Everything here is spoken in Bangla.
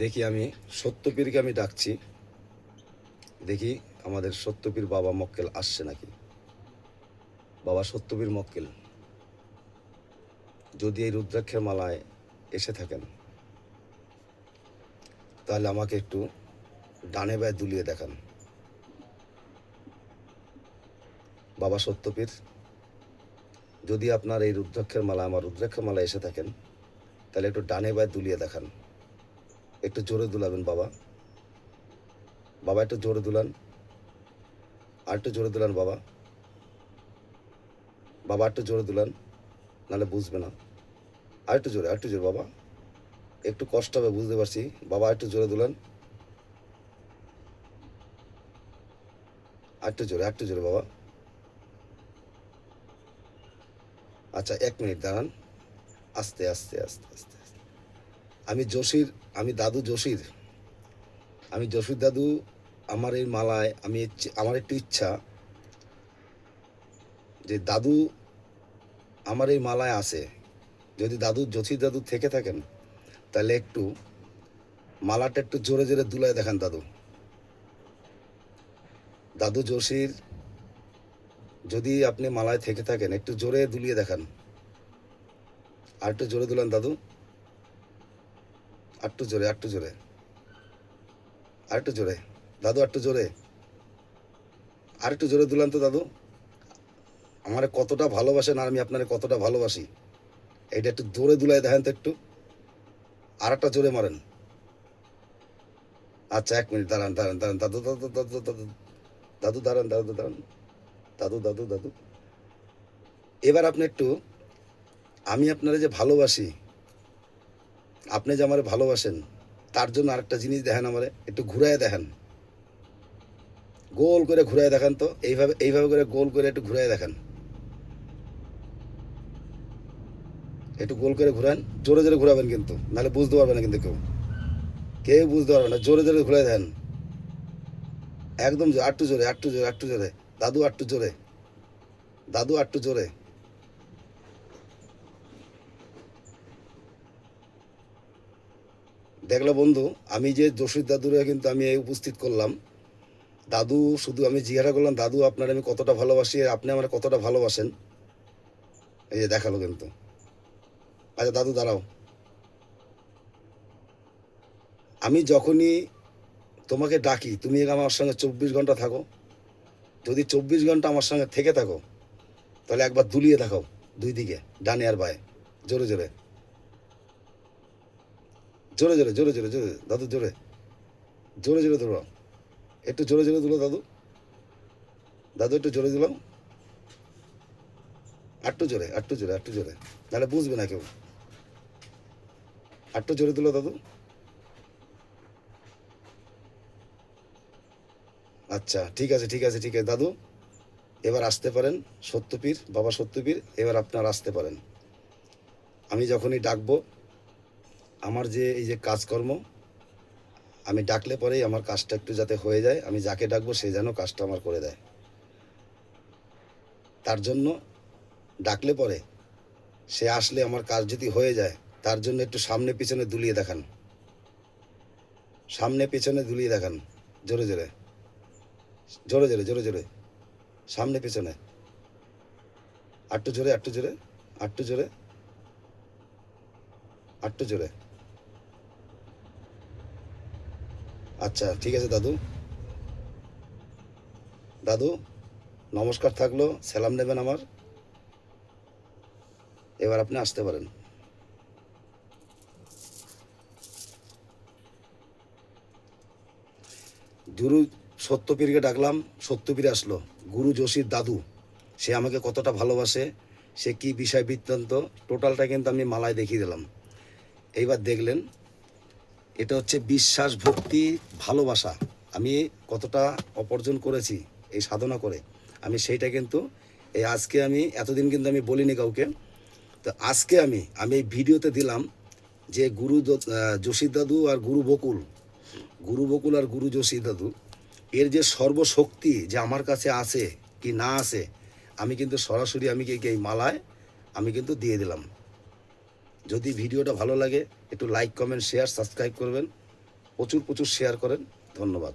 দেখি আমি, সত্যপীরকে আমি ডাকছি। দেখি আমাদের সত্যপীর বাবা মক্কেল আসছে নাকি? বাবা সত্যপীর মক্কেল, যদি এই রুদ্রাক্ষের মালায় এসে থাকেন, তাহলে আমাকে একটু ডানে বায় দুলিয়ে দেখান। বাবা সত্যপীর, যদি আপনার এই রুদ্রাক্ষের মালা আমার রুদ্রাক্ষের মালা এসে থাকেন, তাহলে একটু ডানে বায় দুলিয়ে দেখান। একটু জোরে দুলাবেন, বাবা। বাবা, একটু জোরে দুলান। আর একটু জোরে দুলান, বাবা। বাবা, একটু জোরে দুলান, নাহলে বুঝবে না। আর একটু জোরে, আর একটু জোরে, বাবা। একটু কষ্ট হবে, বুঝতে পারছি। বাবা একটু জোরে দুলান। আর একটু জোরে, আর একটু জোরে, বাবা। আচ্ছা এক মিনিট দাঁড়ান। আস্তে আস্তে আস্তে আস্তে। আমি জসির, আমি দাদু জসির। আমি জসির দাদু, আমার এই মালায় আমি আমার একটু ইচ্ছা যে দাদু আমার এই মালায় আছে। যদি দাদু, জসির দাদু থেকে থাকেন, তাহলে একটু মালাটা একটু জোরে জোরে দুলায় দেখান দাদু। দাদু জসির, যদি আপনি মালায় থেকে থাকেন, একটু জোরে দুলিয়ে দেখান। আর একটু জোরে দুলান দাদু। আটটু জোরে আটটু জোরে। আরেকটু জোরে। দাদু, আরেকটু জোরে। আরেকটু জোরে দুলান তো, দাদু। আমার কতটা ভালোবাসেন আর আমি আপনারে কতটা ভালোবাসি। এইটা একটু জোরে দুলাই দেখেন তো একটু। আর একটা জোরে মারেন। আচ্ছা এক মিনিট, দাঁড়ান দাঁড়ান দাঁড়ান। দাদু দাদু দাদু দাদু দাদু দাঁড়ান দাদু দাঁড়ান। দাদু দাদু দাদু। এবার আপনি একটু, আমি আপনারে যে ভালোবাসি আপনি যে আমারে ভালোবাসেন, তার জন্য আরেকটা জিনিস দেখেন আমারে, একটু ঘুরায় দেখেন। গোল করে ঘুরায় দেখান তো, এইভাবে এইভাবে করে গোল করে একটু ঘুরায় দেখান। একটু গোল করে ঘুরান, জোরে জোরে ঘুরাবেন কিন্তু, নাহলে বুঝতে পারবে না কিন্তু কেউ। কেউ বুঝতে পারবে না, জোরে জোরে ঘুরায় দেন একদম আটটু জোরে আটটু জোরে আটটু জোরে। দাদু আটটু জোরে। দাদু আটটু জোরে। দেখল, বন্ধু, আমি যে জসির দাদুরে কিন্তু আমি উপস্থিত করলাম। দাদু, শুধু আমি জিজ্ঞাসা করলাম, দাদু, আপনার আমি কতটা ভালোবাসি আর আপনি আমার কতটা ভালোবাসেন? এই যে দেখাল কিন্তু। আচ্ছা দাদু, দাঁড়াও। আমি যখনই তোমাকে ডাকি, তুমি আমার সঙ্গে চব্বিশ ঘণ্টা থাকো। যদি চব্বিশ ঘণ্টা আমার সঙ্গে থেকে থাকো, তাহলে একবার দুলিয়ে দেখাও, দুই দিকে, ডানে আর বায়ে, জোরে জোরে। জোরে জোরে জোরে জোরে জোরে, দাদু, জোরে। জোরে জোরে ধরো। একটু জোরে জোরে তুলো দাদু। দাদু, একটু জোরে দিলাম আটটু জোরে আটটু জোরে আটটু জোরে। নাহলে বুঝবে না কেউ। আটটু জোরে তুলো দাদু। আচ্ছা ঠিক আছে ঠিক আছে ঠিক আছে, দাদু। এবার আসতে পারেন সত্যপীর বাবা সত্যপীর এবার আপনার আসতে পারেন। আমি যখনই ডাকবো আমার যে, এই যে কাজকর্ম, আমি ডাকলে পরেই আমার কাজটা একটু যাতে হয়ে যায়, আমি যাকে ডাকবো সে যেন কাজটা আমার করে দেয়। তার জন্য ডাকলে পরে সে আসলে আমার কাজ যদি হয়ে যায়, তার জন্য একটু সামনে পিছনে দুলিয়ে দেখান। সামনে পিছনে দুলিয়ে দেখান, জোরে জোরে। জোরে জোরে জোরে জোরে। সামনে পিছনে। আটটু জোরে আটটু জোরে আটটু জোরে আটটু জোরে। আচ্ছা ঠিক আছে দাদু। দাদু, নমস্কার থাকল, সালাম নেবেন আমার। এবার আপনি আসতে পারেন। গুরু সত্যপীরকে ডাকলাম, সত্যপীর আসলো। গুরু যোশীর দাদু, সে আমাকে কতটা ভালোবাসে, সে কি বিষয় বৃত্তান্ত, টোটালটা কিন্তু আমি মালায় দেখিয়ে দিলাম। এইবার দেখলেন এটা হচ্ছে বিশ্বাস, ভক্তি, ভালোবাসা। আমি কতটা অর্জন করেছি এই সাধনা করে, আমি সেইটা কিন্তু এই আজকে আমি, এতদিন কিন্তু আমি বলিনি কাউকে। তো আজকে আমি আমি এই ভিডিওতে দিলাম যে গুরু যোশী দাদু আর গুরু বকুল গুরু বকুল আর গুরু যোশী দাদু, এর যে সর্বশক্তি যে আমার কাছে আছে কি না আছে, আমি কিন্তু সরাসরি আমি কি এই মালায়, আমি কিন্তু দিয়ে দিলাম। যদি ভিডিওটা ভালো লাগে, একটু লাইক কমেন্ট শেয়ার সাবস্ক্রাইব করবেন। প্রচুর প্রচুর শেয়ার করেন। ধন্যবাদ।